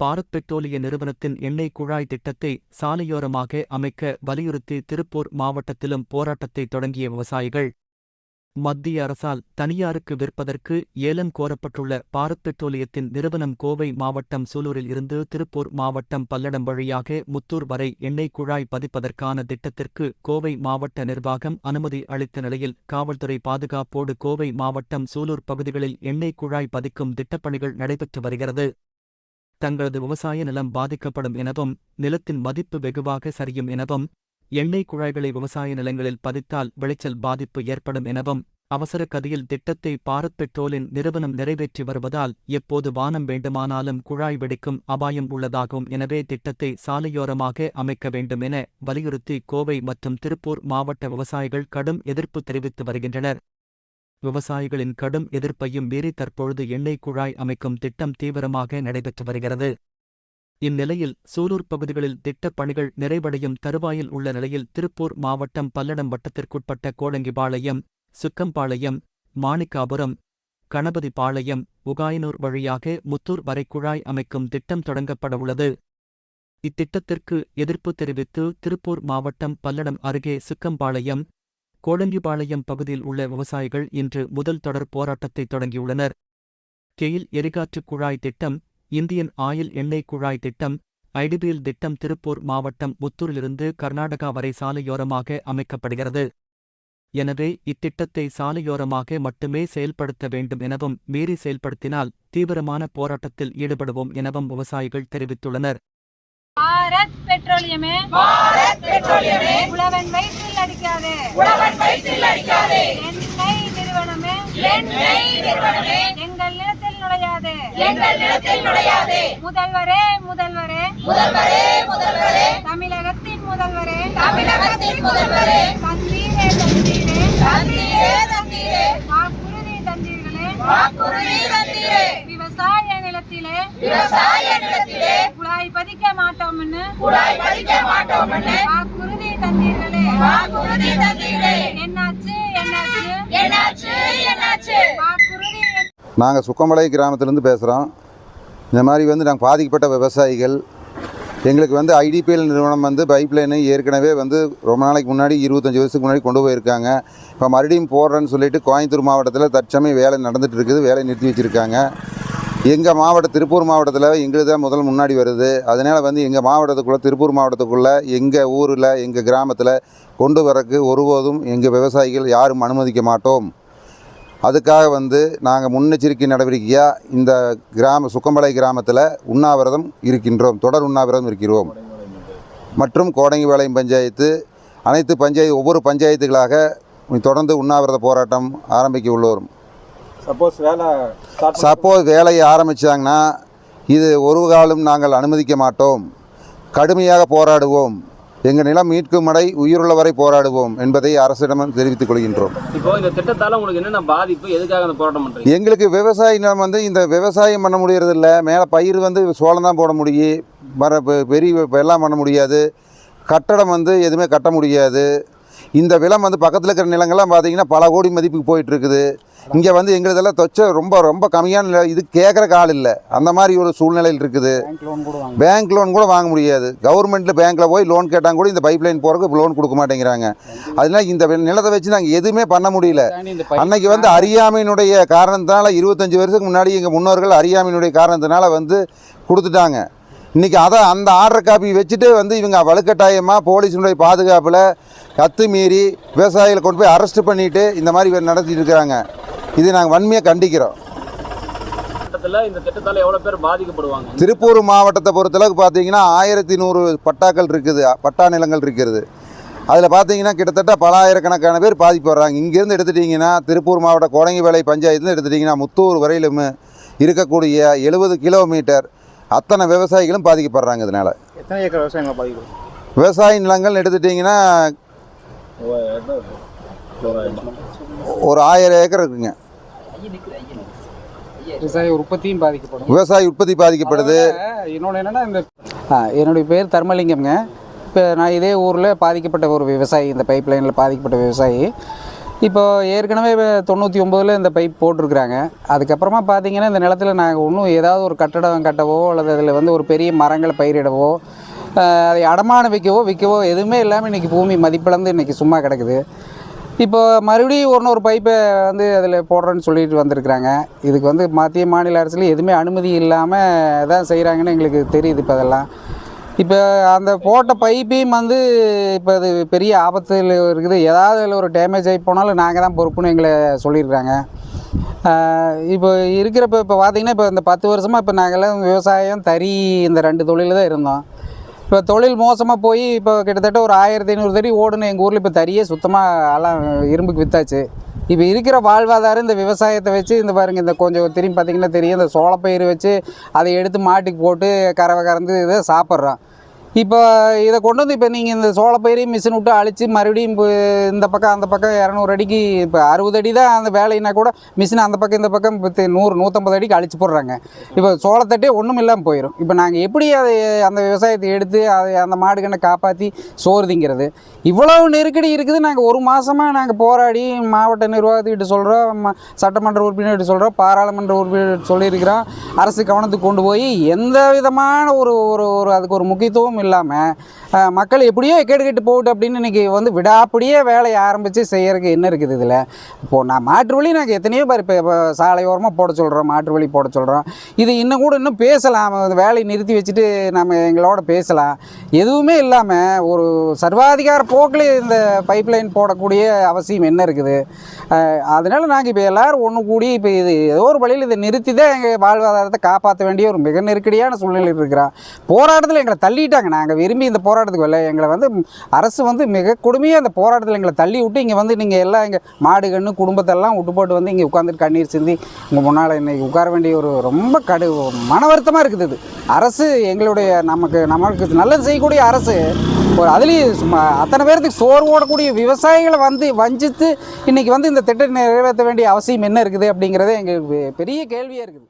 பாரத் பெட்ரோலிய நிறுவனத்தின் எண்ணெய் குழாய் திட்டத்தை சாலையோரமாக அமைக்க வலியுறுத்தி திருப்பூர் மாவட்டத்திலும் போராட்டத்தை தொடங்கிய விவசாயிகள் மத்திய அரசால் தனியாருக்கு விற்பதற்கு ஏலம் கோரப்பட்டுள்ள பாரத் பெட்ரோலியத்தின் நிறுவனம் கோவை மாவட்டம் சூலூரில் இருந்து திருப்பூர் மாவட்டம் பல்லடம் வழியாக முத்தூர் வரை எண்ணெய் குழாய் பதிப்பதற்கான திட்டத்திற்கு கோவை மாவட்ட நிர்வாகம் அனுமதி அளித்த நிலையில் காவல்துறை பாதுகாப்போடு கோவை மாவட்டம் சூலூர் பகுதிகளில் எண்ணெய் குழாய் பதிக்கும் திட்டப்பணிகள் நடைபெற்று வருகிறது. தங்களது விவசாய நிலம் பாதிக்கப்படும் எனவும் நிலத்தின் மதிப்பு வெகுவாக சரியும் எனவும் எண்ணெய் குழாய்களை விவசாய நிலங்களில் பதித்தால் விளைச்சல் பாதிப்பு ஏற்படும் எனவும் அவசர கதியில் திட்டத்தை பாரத் பெட்ரோலின் நிறுவனம் நிறைவேற்றி வருவதால் எப்போது வானம் வேண்டுமானாலும் குழாய் வெடிக்கும் அபாயம் உள்ளதாகும். எனவே திட்டத்தை சாலையோரமாக அமைக்க வேண்டும் என வலியுறுத்தி கோவை மற்றும் திருப்பூர் மாவட்ட விவசாயிகள் கடும் எதிர்ப்பு தெரிவித்து வருகின்றனர். விவசாயிகளின் கடும் எதிர்ப்பையும் மீறி தற்பொழுது எண்ணெய் குழாய் அமைக்கும் திட்டம் தீவிரமாக நடைபெற்று வருகிறது. இந்நிலையில் சூலூர் பகுதிகளில் திட்டப் பணிகள் நிறைவடையும் தருவாயில் உள்ள நிலையில் திருப்பூர் மாவட்டம் பல்லடம் வட்டத்திற்குட்பட்ட கோடங்கிபாளையம் சுக்கம்பாளையம் மாணிக்காபுரம் கணபதிபாளையம் உகாயனூர் வழியாக முத்தூர் வரை குழாய் அமைக்கும் திட்டம் தொடங்கப்படவுள்ளது இத்திட்டத்திற்கு எதிர்ப்பு தெரிவித்து திருப்பூர் மாவட்டம் பல்லடம் அருகே சுக்கம்பாளையம் கோடங்கிபாளையம் பகுதியில் உள்ள விவசாயிகள் இன்று முதல் தொடர் போராட்டத்தை தொடங்கியுள்ளனர். கெயில் எரிகாற்று குழாய் திட்டம் இந்தியன் ஆயில் எண்ணெய் குழாய் திட்டம் ஐடிபிஎல் திட்டம் திருப்பூர் மாவட்டம் முத்தூரிலிருந்து கர்நாடகா வரை சாலையோரமாக அமைக்கப்படுகிறது. எனவே இத்திட்டத்தை சாலையோரமாக மட்டுமே செயல்படுத்த வேண்டும் எனவும் மீறி செயல்படுத்தினால் தீவிரமான போராட்டத்தில் ஈடுபடுவோம் எனவும் விவசாயிகள் தெரிவித்துள்ளனர். பாரத் பெட்ரோலியமே பாரத் பெட்ரோலியமே. உழவன் அடிக்காதே உழவன் வயிற்றில் அடிக்காதே எண்ணெய் நிறுவனமே. எண்ணெய் நிறுவனமே. எங்கள் நிலத்தில் நுழையாதே. எங்கள் நிலத்தில் நுழையாதே. முதல்வரே முதல்வரே. முதல்வரே முதல்வரே. தமிழகத்தின் முதல்வரே. தமிழகத்தின் முதல்வரே. தந்தீரே தந்தீரே. தந்தீரே தந்தீரே. வாக்குறுதி தந்தீர்களே. வாக்குறுதி தந்தீரே. விவசாய நிலத்திலே. விவசாய நிலத்திலே. குழாய் பதிக்க மாட்டோம்னு. குழாய் பதிக்க மாட்டோம் வாக்குறுதி தந்தீர்களே. வாக்குறுதி நாங்கள் சுக்கமலை கிராமத்திலேருந்து பேசுகிறோம் இந்த மாதிரி வந்து நாங்கள் பாதிக்கப்பட்ட விவசாயிகள். எங்களுக்கு வந்து ஐடிபிஎல் நிறுவனம் வந்து பைப் லைனை ஏற்கனவே வந்து ரொம்ப நாளைக்கு முன்னாடி இருபத்தஞ்சி வருஷத்துக்கு முன்னாடி கொண்டு போயிருக்காங்க. இப்போ மறுபடியும் போடுறேன்னு சொல்லிட்டு கோயம்புத்தூர் மாவட்டத்தில் தற்சமயம் வேலை நடந்துட்டு இருக்குது. வேலை நிறுத்தி வச்சுருக்காங்க. எங்கள் மாவட்ட திருப்பூர் மாவட்டத்தில் எங்களுக்கு தான் முதல் முன்னாடி வருது. அதனால் வந்து எங்கள் மாவட்டத்துக்குள்ளே திருப்பூர் மாவட்டத்துக்குள்ளே எங்கள் ஊரில் எங்கள் கிராமத்தில் கொண்டு வரக்கு ஒருபோதும் எங்கள் விவசாயிகள் யாரும் அனுமதிக்க மாட்டோம். அதுக்காக வந்து நாங்கள் முன்னெச்சரிக்கை நடவடிக்கையாக இந்த கிராம சுக்கம்பளை கிராமத்தில் உண்ணாவிரதம் இருக்கின்றோம். தொடர் உண்ணாவிரதம் இருக்கிறோம். மற்றும் கோடங்கிபாளையம் பஞ்சாயத்து அனைத்து பஞ்சாயத்து ஒவ்வொரு பஞ்சாயத்துகளாக தொடர்ந்து உண்ணாவிரத போராட்டம் ஆரம்பிக்க உள்ளோம். சப்போஸ் வேலை சப்போஸ் வேலையை ஆரம்பித்தாங்கன்னா இது ஒரு காலம் நாங்கள் அனுமதிக்க மாட்டோம். கடுமையாக போராடுவோம். எங்கள் நிலம் மீட்கும் வரை உயிருள்ள வரை போராடுவோம் என்பதை அரசிடம் தெரிவித்துக் கொள்கின்றோம். இப்போ இந்த திட்டத்தால உங்களுக்கு என்னென்ன பாதிப்பு எதுக்காக அந்த போராட்டம் பண்றீங்க? எங்களுக்கு விவசாய நிலம் வந்து இந்த விவசாயம் பண்ண முடியறதில்ல. மேலே பயிர் வந்து சோளம் தான் போட முடியும். வர பெ- பெரிய வெள்ளம் பண்ண முடியாது. கட்டடம் வந்து எதுவுமே கட்ட முடியாது. இந்த விலம் வந்து பக்கத்தில் இருக்கிற நிலங்கள்லாம் பார்த்தீங்கன்னா பல கோடி மதிப்புக்கு போயிட்டு இருக்குது இங்கே வந்து எங்களுதெல்லாம் தொச்ச ரொம்ப ரொம்ப கம்மியான இது கேட்குறக்கு ஆள் இல்லை. அந்த மாதிரி ஒரு சூழ்நிலையில் இருக்குது. பேங்க் லோன் கூட வாங்க முடியாது. கவர்மெண்ட்டில் பேங்க்கில் போய் லோன் கேட்டாங்க கூட இந்த பைப் லைன் போகிறதுக்கு லோன் கொடுக்க மாட்டேங்கிறாங்க. அதனால இந்த நிலத்தை வச்சு நாங்கள் எதுவுமே பண்ண முடியல. அன்னைக்கு வந்து அறியாமையினுடைய காரணத்தினால இருபத்தஞ்சி வருஷத்துக்கு முன்னாடி எங்கள் முன்னோர்கள் அறியாமையினுடைய காரணத்தினால வந்து கொடுத்துட்டாங்க. இன்றைக்கி அதை அந்த ஆர்டர் காப்பி வச்சுட்டு வந்து இவங்க வலுக்கட்டாயமாக போலீஸினுடைய பாதுகாப்பில் அத்துமீறி விவசாயிகளை கொண்டு போய் அரெஸ்ட் பண்ணிட்டு இந்த மாதிரி நடத்திட்டு இருக்கிறாங்க. இது நாங்கள் வன்மையாக கண்டிக்கிறோம். திருப்பூர் மாவட்டத்தை பொறுத்தளவுக்கு பார்த்தீங்கன்னா ஆயிரத்தி நூறு பட்டாக்கள் இருக்குது பட்டா நிலங்கள் இருக்கிறது அதில் பார்த்தீங்கன்னா கிட்டத்தட்ட பல ஆயிரக்கணக்கான பேர் பாதிப்பு வர்றாங்க இங்கேருந்து எடுத்துட்டிங்கன்னா திருப்பூர் மாவட்ட கோடங்கிவேலை பஞ்சாயத்துலேருந்து எடுத்துட்டிங்கன்னா முத்தூர் வரையிலும் இருக்கக்கூடிய எழுபது கிலோமீட்டர் அத்தனை விவசாயிகளும் பாதிக்கப்படுறாங்க இதனால். எத்தனை ஏக்கர் விவசாயம் பாதிக்கும் விவசாய நிலங்கள் எடுத்துட்டிங்கன்னா ஒரு ஆயிரம் ஏக்கர் இருக்குங்க. விவசாய உற்பத்தியும் பாதிக்கப்படும் விவசாய உற்பத்தி பாதிக்கப்படுது. இன்னொன்று என்னென்னா இந்த என்னுடைய பேர் தர்மலிங்கம்ங்க. இப்போ நான் இதே ஊரில் பாதிக்கப்பட்ட ஒரு விவசாயி இந்த பைப் லைனில் பாதிக்கப்பட்ட விவசாயி. இப்போ ஏற்கனவே தொண்ணூற்றி ஒம்போதில் இந்த பைப் போட்டிருக்கிறாங்க. அதுக்கப்புறமா பார்த்தீங்கன்னா இந்த நிலத்துல நாங்கள் இன்னும் ஏதாவது ஒரு கட்டடம் கட்டவோ அல்லது அதில் வந்து ஒரு பெரிய மரங்களை பயிரிடவோ அதை அடமானம் விற்கவோ விற்கவோ எதுவுமே இல்லாமல் இன்றைக்கி பூமி மதிப்பிழந்து இன்றைக்கி சும்மா கிடக்குது. இப்போ மறுபடியும் ஒன்று ஒரு பைப்பை வந்து அதில் போடுறேன்னு சொல்லிட்டு வந்திருக்கிறாங்க. இதுக்கு வந்து மத்திய மாநில அரசுலேயும் எதுவுமே அனுமதி இல்லாமல் தான் செய்கிறாங்கன்னு எங்களுக்கு தெரியுது இப்போ அதெல்லாம். இப்போ அந்த போட்ட பைப்பையும் வந்து இப்போ அது பெரிய ஆபத்தில் இருக்குது. ஏதாவது அதில் ஒரு டேமேஜ் ஆகி போனாலும் நாங்கள் தான் பொறுப்புன்னு எங்களை சொல்லியிருக்காங்க. இப்போ இருக்கிறப்ப இப்போ பார்த்தீங்கன்னா இப்போ இந்த பத்து வருஷமாக இப்போ நாங்கள்லாம் விவசாயம் தறி இந்த ரெண்டு தொழில் தான் இருந்தோம். இப்போ தொழில் மோசமாக போய் இப்போ கிட்டத்தட்ட ஒரு ஆயிரத்தி ஐநூறு தறி ஓடுன எங்கள் ஊரில் இப்போ தறியே சுத்தமாக எல்லாம் இரும்புக்கு விற்றாச்சு இப்போ இருக்கிற வாழ்வாதாரம் இந்த விவசாயத்தை வச்சு இந்த பாருங்க இந்த கொஞ்சம் திரும்பி பார்த்தீங்கன்னா தெரியும் இந்த சோளப்பயிர் வச்சு அதை எடுத்து மாட்டுக்கு போட்டு கறவை கறந்து இதை சாப்பிட்றோம் இப்போ இதை கொண்டு வந்து இப்போ நீங்கள் இந்த சோளப்பயிரையும் மிஷின் விட்டு அழித்து மறுபடியும் இப்போ இந்த பக்கம் அந்த பக்கம் இரநூறு அடிக்கு இப்போ அறுபது அடி தான் அந்த வேலைன்னா கூட மிஷின் அந்த பக்கம் இந்த பக்கம் இப்போ நூறு நூற்றம்பது அடிக்கு அழிச்சு போடுறாங்க. இப்போ சோளத்தட்டே ஒன்றும் இல்லாமல் போயிடும் இப்போ நாங்கள் எப்படி அதை அந்த விவசாயத்தை எடுத்து அதை அந்த மாடுகண்ணை காப்பாற்றி சோறுதிங்கிறது இவ்வளவு நெருக்கடி இருக்குது. நாங்கள் ஒரு மாதமாக நாங்கள் போராடி மாவட்ட நிர்வாகத்துக்கிட்ட சொல்கிறோம் சட்டமன்ற உறுப்பினர்கிட்ட சொல்கிறோம் பாராளுமன்ற உறுப்பினர் சொல்லியிருக்கிறோம். அரசு கவனத்துக்கு கொண்டு போய் எந்த விதமான ஒரு ஒரு ஒரு அதுக்கு ஒரு முக்கியத்துவம் இல்லாமல் மக்கள் எப்படியோ கேட்டு கேட்டு போகட்டும் அப்படின்னு இன்றைக்கி வந்து விடாப்படியே வேலையை ஆரம்பித்து செய்கிறதுக்கு என்ன இருக்குது இதில்? இப்போது நான் மாற்று வழி நாங்கள் எத்தனையோ பேர் இப்போ இப்போ சாலையோரமாக போட சொல்கிறோம் மாற்று வழி போட சொல்கிறோம் இது இன்னும் கூட இன்னும் பேசலாம். வேலையை நிறுத்தி வச்சுட்டு நம்ம எங்களோட பேசலாம். எதுவுமே இல்லாமல் ஒரு சர்வாதிகார போக்கில் இந்த பைப் லைன் போடக்கூடிய அவசியம் என்ன இருக்குது? அதனால் நாங்கள் இப்போ எல்லோரும் ஒன்று கூடி இப்போ இது ஏதோ ஒரு வழியில் இதை நிறுத்தி தான் எங்கள் வாழ்வாதாரத்தை காப்பாற்ற வேண்டிய ஒரு மிக நெருக்கடியான சூழ்நிலையில் இருக்கிறோம். போராட்டத்தில் எங்களை தள்ளிட்டாங்க. நாங்கள் விரும்பி இந்த போராட்டத்துக்கு வரல. எங்களை வந்து அரசு வந்து மிக கொடுமையாக அந்த போராட்டத்தில் எங்களை தள்ளி விட்டு இங்கே வந்து நீங்கள் எல்லாம் இங்கே மாடு கன்று குடும்பத்தெல்லாம் விட்டு போட்டு வந்து இங்கே உட்காந்துட்டு கண்ணீர் சிந்தி உங்கள் முன்னால் இன்றைக்கி உட்கார வேண்டிய ஒரு ரொம்ப கடு மன வருத்தமாக இருக்குது இது. அரசு எங்களுடைய நமக்கு நமக்கு நல்லது செய்யக்கூடிய அரசு ஒரு அதுலேயும் அத்தனை பேர்த்துக்கு சோறு ஓடக்கூடிய விவசாயிகளை வந்து வஞ்சித்து இன்றைக்கி வந்து இந்த திட்டத்தை நிறைவேற்ற வேண்டிய அவசியம் என்ன இருக்குது அப்படிங்கிறதே எங்களுக்கு பெரிய கேள்வியாக இருக்குது.